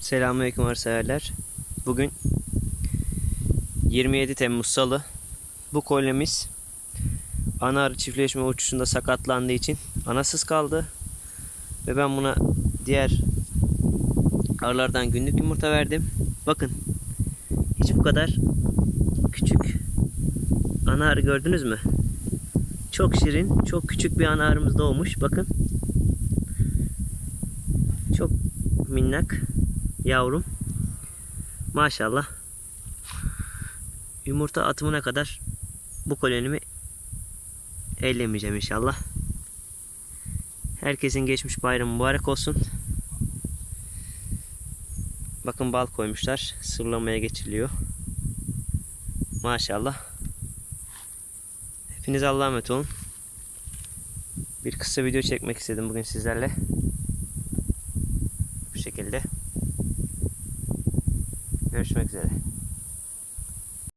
Selamünaleyküm arseverler. Bugün 27 Temmuz Salı. Bu kolyemiz ana arı çiftleşme uçuşunda sakatlandığı için anasız kaldı. Ve ben buna diğer arılardan günlük yumurta verdim. Bakın hiç bu kadar küçük ana arı gördünüz mü? Çok şirin, çok küçük bir ana arımız doğmuş. Bakın. Çok minnak yavrum. Maşallah. Yumurta atımına kadar bu kolonimi ellemeyeceğim inşallah. Herkesin geçmiş bayramı mübarek olsun. Bakın bal koymuşlar. Sırlamaya geçiliyor. Maşallah. Hepiniz Allah'a emanet olun. Bir kısa video çekmek istedim bugün sizlerle. Bu şekilde. Görüşmek üzere.